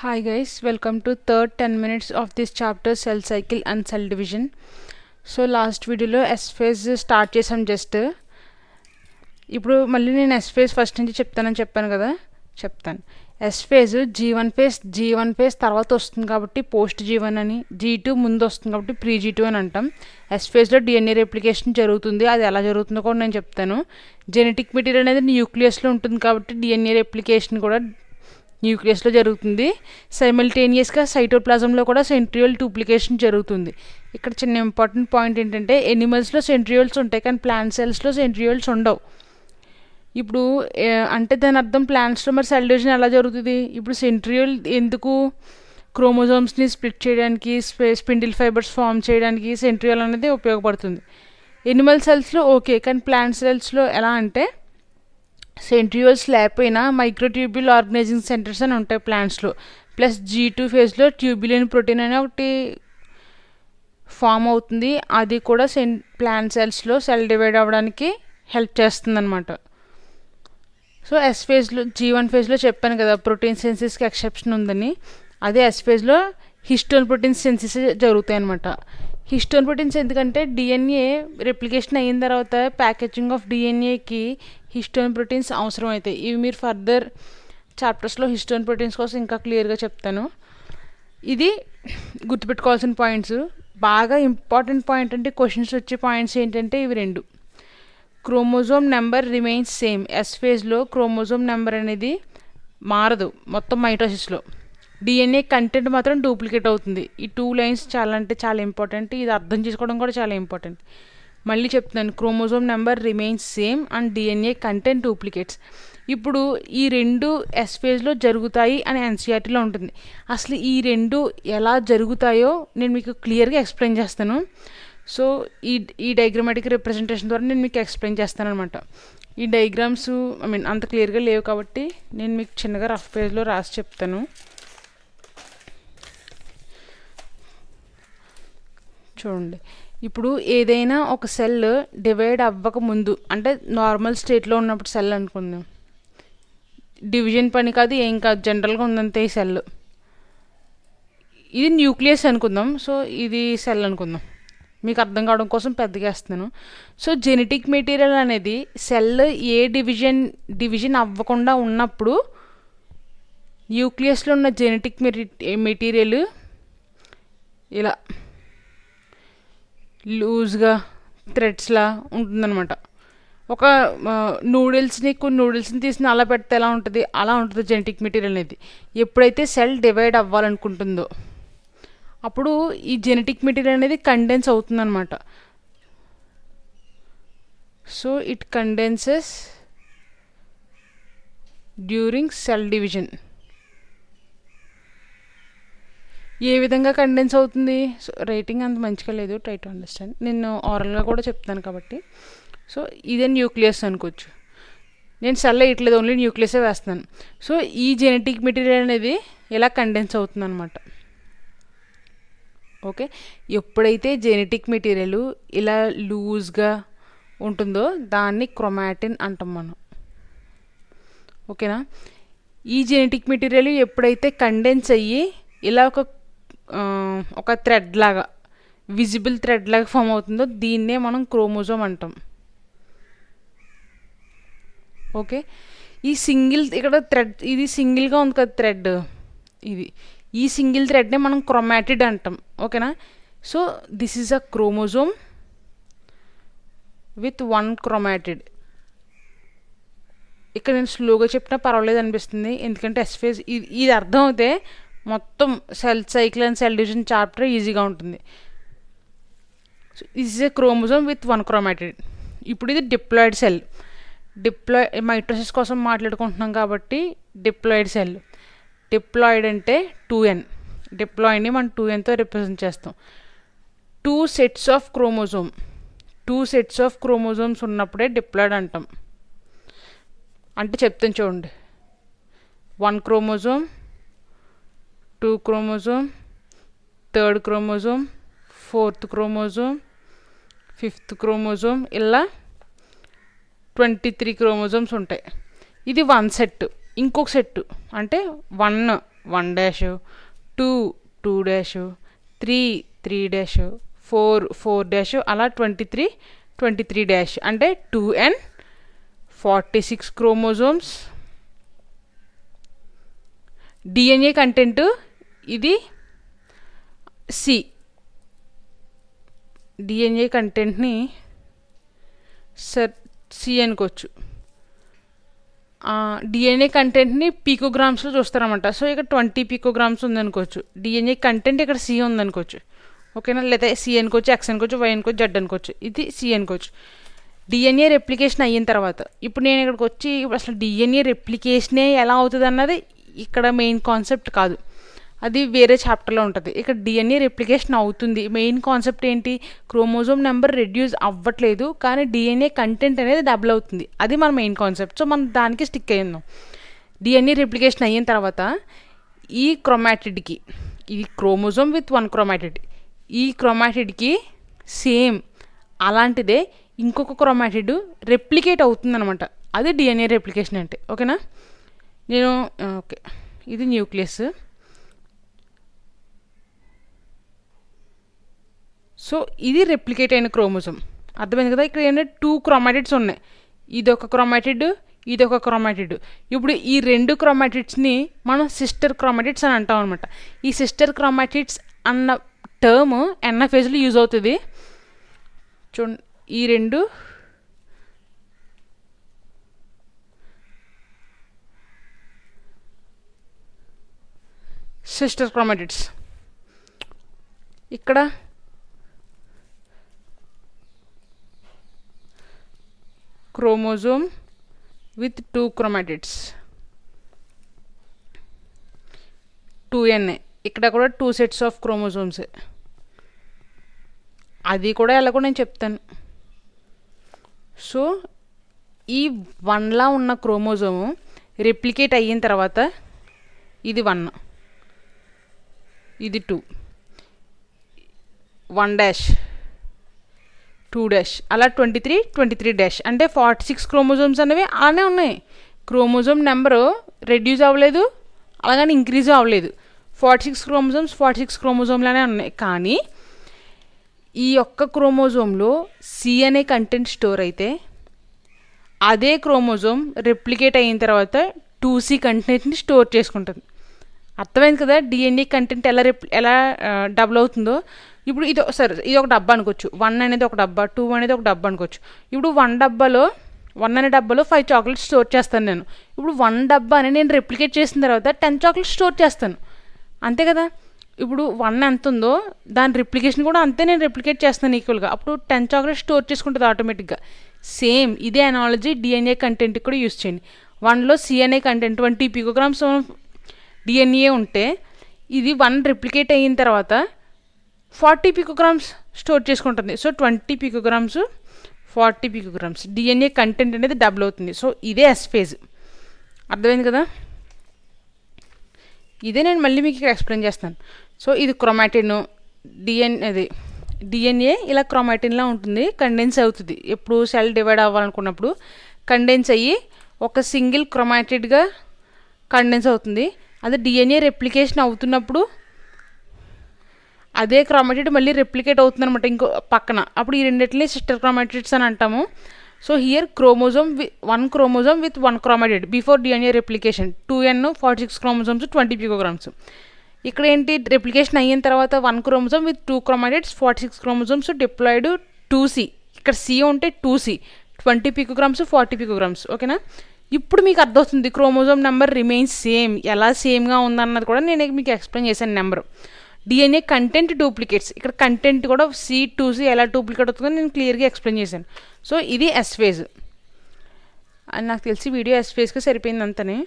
Hi guys, welcome to third 10 minutes of this chapter cell cycle and cell division. So last వీడియోలో S phase start చేసాం just ఇప్పుడు మళ్ళీ నేను yes phase first నుంచి చెప్తానని చెప్పాను కదా? చెప్తాను. S phase G one phase G one phase తర్వాత వస్తుంది కాబట్టి పోస్ట్ జీ వన్ అని జీ టూ ముందు వస్తుంది కాబట్టి ప్రీ జీ టూ అని అంటాం. ఎస్ ఫేజ్లో డిఎన్ఏ రెప్లికేషన్ జరుగుతుంది. అది ఎలా జరుగుతుందో కూడా నేను చెప్తాను. జెనెటిక్ మెటీరియల్ అనేది న్యూక్లియస్లో ఉంటుంది కాబట్టి డిఎన్ఏ రెప్లికేషన్ కూడా న్యూక్లియస్లో జరుగుతుంది. సైమల్టేనియస్గా సైటోప్లాజంలో కూడా సెంట్రియోల్ డూప్లికేషన్ జరుగుతుంది. ఇక్కడ చిన్న ఇంపార్టెంట్ పాయింట్ ఏంటంటే ఎనిమల్స్లో సెంట్రియోల్స్ ఉంటాయి కానీ ప్లాంట్ సెల్స్లో సెంట్రియోల్స్ ఉండవు. ఇప్పుడు అంటే దాని అర్థం ప్లాంట్స్లో మరి సెల్ డివిజన్ ఎలా జరుగుతుంది? ఇప్పుడు సెంట్రియోల్ ఎందుకు క్రోమోజోమ్స్ని స్ప్లిట్ చేయడానికి స్పిండిల్ ఫైబర్స్ ఫామ్ చేయడానికి సెంట్రియోల్ అనేది ఉపయోగపడుతుంది. ఎనిమల్ సెల్స్లో ఓకే కానీ ప్లాంట్ సెల్స్లో ఎలా అంటే సెంట్రియోల్స్ లేకపోయినా మైక్రోట్యూబ్యూల్ ఆర్గనైజింగ్ సెంటర్స్ అని ఉంటాయి ప్లాంట్స్లో. ప్లస్ జీ టూ ఫేజ్లో ట్యూబ్యులిన్ ప్రోటీన్ అనే ఒకటి ఫామ్ అవుతుంది. అది కూడా సెన్ ప్లాంట్ సెల్స్లో సెల్ డివైడ్ అవ్వడానికి హెల్ప్ చేస్తుంది అనమాట సో ఎస్ ఫేజ్లో జీ వన్ ఫేజ్లో చెప్పాను కదా ప్రోటీన్ సెన్సిస్కి ఎక్సెప్షన్ ఉందని. అదే ఎస్ ఫేజ్లో హిస్టోన్ ప్రోటీన్ సెన్సిస్ జరుగుతాయి అనమాట హిస్టోన్ ప్రోటీన్స్ ఎందుకంటే డిఎన్ఏ రెప్లికేషన్ అయిన తర్వాత ప్యాకేజింగ్ ఆఫ్ డిఎన్ఏకి హిస్టోన్ ప్రోటీన్స్ అవసరం అవుతాయి ఇవి మీరు ఫర్దర్ చాప్టర్స్లో హిస్టోన్ ప్రోటీన్స్ కోసం ఇంకా క్లియర్గా చెప్తాను. ఇది గుర్తుపెట్టుకోవాల్సిన పాయింట్స్ బాగా ఇంపార్టెంట్ పాయింట్ అంటే క్వశ్చన్స్ వచ్చే పాయింట్స్ ఏంటంటే ఇవి రెండు. Chromosome number remains same S ఫేజ్లో క్రోమోజోమ్ నెంబర్ అనేది మారదు మొత్తం మైటోసిస్లో డిఎన్ఏ కంటెంట్ మాత్రం డూప్లికేట్ అవుతుంది. ఈ టూ లైన్స్ చాలా అంటే చాలా ఇంపార్టెంట్ ఇది అర్థం చేసుకోవడం కూడా చాలా ఇంపార్టెంట్ మళ్ళీ చెప్తున్నాను chromosome number remains same and DNA content duplicates ఇప్పుడు ఈ రెండు ఎస్ ఫేజ్లో జరుగుతాయి అని ఎన్సీఆర్టీలో ఉంటుంది. అసలు ఈ రెండు ఎలా జరుగుతాయో నేను మీకు క్లియర్గా ఎక్స్ప్లెయిన్ చేస్తాను. సో ఈ ఈ డయాగ్రామాటిక్ రిప్రజెంటేషన్ ద్వారా నేను మీకు ఎక్స్ప్లెయిన్ చేస్తాను అనమాట ఈ డయాగ్రామ్స్ ఐ మీన్ అంత క్లియర్గా లేవు కాబట్టి నేను మీకు చిన్నగా రఫ్ పేజ్లో రాసి చెప్తాను. చూడండి. ఇప్పుడు ఏదైనా ఒక సెల్ డివైడ్ అవ్వక ముందు అంటే నార్మల్ స్టేట్లో ఉన్నప్పుడు సెల్ అనుకుందాం. డివిజన్ పని కాదు ఏం కాదు జనరల్గా ఉందంతే ఈ సెల్. ఇది న్యూక్లియస్ అనుకుందాం సో ఇది సెల్ అనుకుందాం. మీకు అర్థం కావడం కోసం పెద్దగా వేస్తున్నాను. సో జెనెటిక్ మెటీరియల్ అనేది సెల్ ఏ డివిజన్ డివిజన్ అవ్వకుండా ఉన్నప్పుడు న్యూక్లియస్లో ఉన్న జెనెటిక్ మెటీరియల్ ఇలా లూజ్గా థ్రెడ్స్లా ఉంటుందన్నమాట. ఒక నూడిల్స్ని కొన్ని నూడిల్స్ని తీసిన అలా పెడితే ఎలా ఉంటుంది? అలా ఉంటుంది జెనెటిక్ మెటీరియల్ అనేది. ఎప్పుడైతే సెల్ డివైడ్ అవ్వాలనుకుంటుందో అప్పుడు ఈ జెనెటిక్ మెటీరియల్ అనేది కండెన్స్ అవుతుందన్నమాట. So it condenses during cell division. ఏ విధంగా కండెన్స్ అవుతుంది? సో రేటింగ్ అంత మంచిగా లేదు. ట్రై టు అండర్స్టాండ్ నేను ఆరల్గా కూడా చెప్తాను కాబట్టి. సో ఇదే న్యూక్లియస్ అనుకోవచ్చు. నేను సెల్ వేయట్లేదు ఓన్లీ న్యూక్లియసే వేస్తున్నాను. సో ఈ జెనెటిక్ మెటీరియల్ అనేది ఇలా కండెన్స్ అవుతుంది అనమాట ఓకే ఎప్పుడైతే జెనెటిక్ మెటీరియల్ ఇలా లూజ్గా ఉంటుందో దాన్ని క్రొమాటిన్ అంటాం మనం. ఓకేనా ఈ జెనెటిక్ మెటీరియల్ ఎప్పుడైతే కండెన్స్ అయ్యి ఇలా ఒక ఒక థ్రెడ్ లాగా విజిబుల్ థ్రెడ్ లాగా ఫామ్ అవుతుందో దీన్నే మనం క్రోమోజోమ్ అంటాం. ఓకే ఈ సింగిల్ ఇక్కడ థ్రెడ్ ఇది సింగిల్గా ఉంది కదా థ్రెడ్ ఇది ఈ సింగిల్ థ్రెడ్నే మనం క్రొమాటిడ్ అంటాం. ఓకేనా so this is a chromosome with one chromatid ఇక్కడ నేను స్లోగా చెప్పినా పర్వాలేదు అనిపిస్తుంది. ఎందుకంటే ఎస్ఫేజ్ ఇది ఇది అర్థం అవుతే మొత్తం cell cycle and cell division chapter ఈజీగా ఉంటుంది. This is a chromosome with one chromatid ఇప్పుడు ఇది డిప్లాయిడ్ సెల్. డిప్లాయ్ మైట్రోసిస్ కోసం మాట్లాడుకుంటున్నాం కాబట్టి డిప్లాయిడ్ సెల్. డిప్లాయిడ్ అంటే టూ ఎన్ డిప్లాయిడ్ని మనం టూ ఎన్తో రిప్రజెంట్ చేస్తాం. Two sets of chromosome two sets of chromosomes ఉన్నప్పుడే డిప్లాయిడ్ అంటాం. అంటే చెప్తాను చూడండి. One chromosome two chromosome third chromosome fourth chromosome fifth chromosome ఇలా ట్వంటీ త్రీ క్రోమోజోమ్స్ ఉంటాయి. ఇది వన్ సెట్ ఇంకొక సెట్ అంటే one one dash two two dash three three dash four four dash అలా twenty three twenty three dash అంటే two N forty six chromosomes. DNA content ఇది C. DNA కంటెంట్ని sir C అనుకోవచ్చు. DNA కంటెంట్ని పీకోగ్రామ్స్లో చూస్తారన్నమాట. సో ఇక్కడ ట్వంటీ పీకోగ్రామ్స్ ఉందనుకోవచ్చు. డిఎన్ఏ కంటెంట్ ఇక్కడ సి ఉందనుకోవచ్చు. ఓకేనా? లేదా సి అనుకోవచ్చు ఎక్స్ అనుకోవచ్చు వై అనుకోవచ్చు జెడ్ అనుకోవచ్చు. ఇది సి అనుకోవచ్చు. డిఎన్ఏ రెప్లికేషన్ అయిన తర్వాత ఇప్పుడు నేను ఇక్కడికి వచ్చి అసలు డిఎన్ఏ రెప్లికేషనే ఎలా అవుతుంది అన్నది ఇక్కడ మెయిన్ కాన్సెప్ట్ కాదు. అది వేరే చాప్టర్లో ఉంటుంది. ఇక్కడ డిఎన్ఏ రెప్లికేషన్ అవుతుంది. మెయిన్ కాన్సెప్ట్ ఏంటి? క్రోమోజోమ్ నెంబర్ రెడ్యూస్ అవ్వట్లేదు కానీ డిఎన్ఏ కంటెంట్ అనేది డబుల్ అవుతుంది. అది మన మెయిన్ కాన్సెప్ట్ సో మనం దానికి స్టిక్ అయ్యిందాం. డిఎన్ఏ రెప్లికేషన్ అయిన తర్వాత ఈ క్రొమాటిడ్కి ఇది క్రోమోజోమ్ విత్ వన్ క్రోమాటిడ్ ఈ క్రొమాటిడ్కి సేమ్ అలాంటిదే ఇంకొక క్రోమాటిడ్ రెప్లికేట్ అవుతుందనమాట అది డిఎన్ఏ రెప్లికేషన్ అంటే. ఓకేనా నేను ఓకే ఇది న్యూక్లియస్ సో ఇది రెప్లికేట్ అయిన క్రోమోజోమ్ అర్థమైంది కదా? ఇక్కడ ఏంటంటే టూ క్రోమాటిడ్స్ ఉన్నాయి. ఇది ఒక క్రోమాటిడ్ ఇది ఒక క్రోమాటిడ్ ఇప్పుడు ఈ రెండు క్రోమాటిడ్స్ని మనం సిస్టర్ క్రోమాటిడ్స్ అని అంటాం అనమాట ఈ సిస్టర్ క్రోమాటిడ్స్ అన్న టర్మ్ ఎన్న యూజ్ అవుతుంది. చూడండి ఈ రెండు సిస్టర్ క్రోమాటిడ్స్ ఇక్కడ chromosome with two chromatids. Two ఎన్ఏ ఇక్కడ కూడా టూ సెట్స్ ఆఫ్ క్రోమోజోమ్స్. అది కూడా ఎలాగో నేను చెప్తాను. సో ఈ వన్లా ఉన్న క్రోమోజోము రెప్లికేట్ అయిన తర్వాత ఇది వన్. ఇది two. One dash. Two dash. అలా twenty three twenty three dash. అంటే ఫార్టీ సిక్స్ క్రోమోజోమ్స్ అనేవి అలానే ఉన్నాయి. క్రోమోజోమ్ నెంబరు రెడ్యూస్ అవ్వలేదు అలాగని ఇంక్రీజ్ అవ్వలేదు. Forty six chromosomes forty six క్రోమోజోమ్లానే ఉన్నాయి. కానీ ఈ ఒక్క క్రోమోజోమ్లో సి అనే కంటెంట్ స్టోర్ అయితే అదే క్రోమోజోమ్ రెప్లికేట్ అయిన తర్వాత టూ సి కంటెంట్ని స్టోర్ చేసుకుంటుంది. అర్థమైంది కదా? డిఎన్ఏ కంటెంట్ ఎలా రిప్ ఎలా డబుల్ అవుతుందో? ఇప్పుడు ఇది సరే ఇది ఒక డబ్బా అనుకోవచ్చు. వన్ అనేది ఒక డబ్బా టూ అనేది ఒక డబ్బా అనుకోవచ్చు. ఇప్పుడు వన్ డబ్బాలో వన్ అనే డబ్బాలో ఫైవ్ చాక్లెట్స్ స్టోర్ చేస్తాను నేను. ఇప్పుడు వన్ డబ్బాని నేను రెప్లికేట్ చేసిన తర్వాత టెన్ చాక్లెట్స్ స్టోర్ చేస్తాను. అంతే కదా? ఇప్పుడు వన్ ఎంత ఉందో దాని రిప్లికేషన్ కూడా అంతే నేను రెప్లికేట్ చేస్తాను ఈక్వల్గా అప్పుడు టెన్ చాక్లెట్ స్టోర్ చేసుకుంటుంది ఆటోమేటిక్గా సేమ్ ఇదే అనాలజీ డిఎన్ఏ కంటెంట్కి కూడా యూస్ చేయండి. వన్లో సిఎన్ఏ కంటెంట్ ట్వంటీ పికోగ్రామ్స్ డిఎన్ఏ ఉంటే ఇది వన్ రిప్లికేట్ అయిన తర్వాత ఫార్టీ పికోగ్రామ్స్ స్టోర్ చేసుకుంటుంది. So twenty picograms forty picograms DNA content అనేది డబుల్ అవుతుంది. సో ఇదే ఎస్ ఫేజ్ అర్థమైంది కదా? ఇదే నేను మళ్ళీ మీకు ఇక్కడ ఎక్స్ప్లెయిన్ చేస్తాను. సో ఇది క్రొమాటిన్ డిఎన్ అది డిఎన్ఏ ఇలా క్రొమాటిన్లా ఉంటుంది. కండెన్స్ అవుతుంది. ఎప్పుడు సెల్ డివైడ్ అవ్వాలనుకున్నప్పుడు కండెన్స్ అయ్యి ఒక సింగిల్ క్రొమాటిడ్గా కండెన్స్ అవుతుంది. అదే డిఎన్ఏ రెప్లికేషన్ అవుతున్నప్పుడు అదే క్రోమాటిడ్ మళ్ళీ రెప్లికేట్ అవుతుంది అనమాట ఇంకో పక్కన. అప్పుడు ఈ రెండింటిని సిస్టర్ క్రోమాటిడ్స్ అని అంటాము. So here chromosome we one chromosome with one chromatid before DNA replication two N forty six chromosomes twenty picograms ఇక్కడ ఏంటి? రెప్లికేషన్ అయిన తర్వాత one chromosome with two chromatids forty six chromosomes diploid two C ఇక్కడ C ఉంటే two C twenty picograms forty picograms ఓకేనా ఇప్పుడు మీకు అర్థమవుతుంది క్రోమోజోమ్ నెంబర్ రిమైన్స్ సేమ్ ఎలా సేమ్గా ఉందన్నది కూడా నేను మీకు ఎక్స్ప్లెయిన్ చేశాను నెంబర్ డిఎన్ఏ కంటెంట్ డూప్లికేట్స్ ఇక్కడ కంటెంట్ కూడా సి టూ సి ఎలా డూప్లికేట్ అవుతుందో నేను క్లియర్గా ఎక్స్ప్లెయిన్ చేశాను. సో ఇది ఎస్ ఫేజ్ అని నాకు తెలిసి వీడియో ఎస్ ఫేజ్కి సరిపోయింది అంతనే.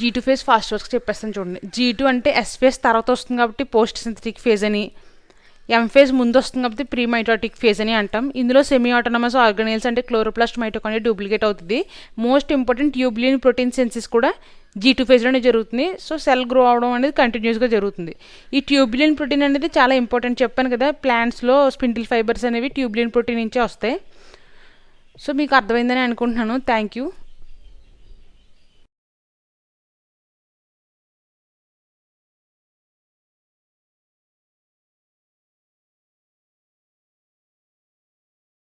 G two phase fast works చెప్పేస్తాను చూడండి. జీ టూ అంటే ఎస్ ఫేజ్ తర్వాత వస్తుంది కాబట్టి పోస్ట్ సింథటిక్ ఫేజ్ అని. ఎం ఫేజ్ ముందు వస్తుంది కాబట్టి ప్రీ మైటోటిక్ ఫేజ్ అని అంటాం. ఇందులో సెమీ ఆటోనమస్ ఆర్గనైల్స్ అంటే క్లోరోప్లాస్ట్ మైటోకాండ్రియా డూప్లికేట్ అవుతుంది. Most important tubulin protein synthesis కూడా జీ టూ ఫేజ్లోనే జరుగుతుంది. సో సెల్ గ్రో అవడం అనేది కంటిన్యూస్గా జరుగుతుంది. ఈ ట్యూబ్లియన్ ప్రోటీన్ అనేది చాలా ఇంపార్టెంట్ చెప్పాను కదా. ప్లాంట్స్లో స్పిండిల్ ఫైబర్స్ అనేవి ట్యూబ్లియన్ ప్రోటీన్ నుంచే వస్తాయి. సో మీకు అర్థమైందని అనుకుంటున్నాను. Thank you